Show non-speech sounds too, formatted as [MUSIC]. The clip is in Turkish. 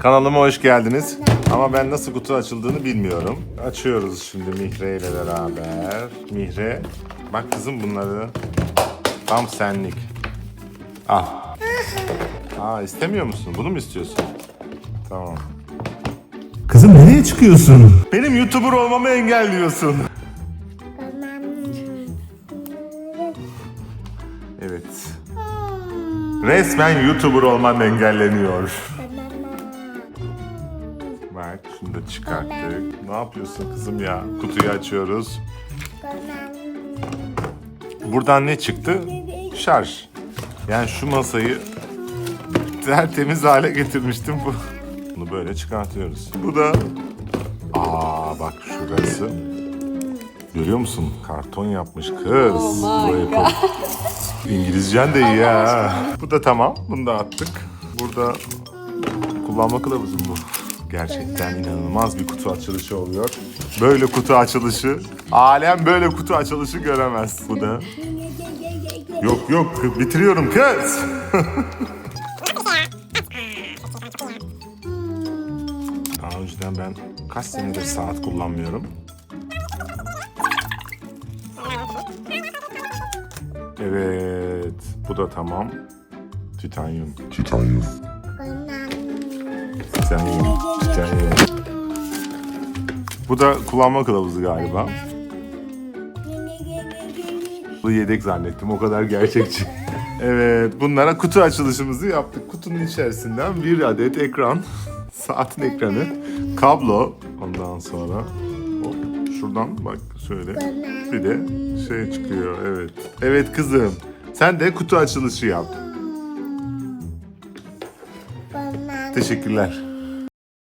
Kanalıma hoş geldiniz. Ama ben nasıl kutu açıldığını bilmiyorum. Açıyoruz şimdi Mihre ile beraber. Mihre, bak kızım bunları. Tam senlik. Al. Aa istemiyor musun? Bunu mu istiyorsun? Tamam. Kızım nereye çıkıyorsun? Benim YouTuber olmamı engelliyorsun. Evet. Resmen YouTuber olman engelleniyor. Bak şunu da çıkarttık. Ne yapıyorsun kızım ya? Kutuyu açıyoruz. Buradan ne çıktı? Şarj. Yani şu masayı tertemiz hale getirmiştim bu. Bunu böyle çıkartıyoruz. Bu da Aa bak şurası. Görüyor musun? Karton yapmış kız. Buraya koy. İngilizcen de iyi ha. Bu da tamam. Bunu da attık. Burada kullanma kılavuzum bu. Gerçekten inanılmaz bir kutu açılışı oluyor. Böyle kutu açılışı. Alem böyle kutu açılışı göremez. Bu da. Yok yok bitiriyorum kız. [LAUGHS] Daha önceden ben kaç senedir saat kullanmıyorum. Evet, bu da tamam. Titanyum. Titanyum. Titanyum. Titanyum. Bu da kullanma kılavuzu galiba. Bu yedek zannettim. O kadar gerçekçi. [LAUGHS] evet, bunlara kutu açılışımızı yaptık. Kutunun içerisinden bir adet ekran, [LAUGHS] saatin ekranı, kablo. Ondan sonra hop, şuradan bak şöyle bir de şey çıkıyor. Evet. Evet kızım. Sen de kutu açılışı yap. Teşekkürler.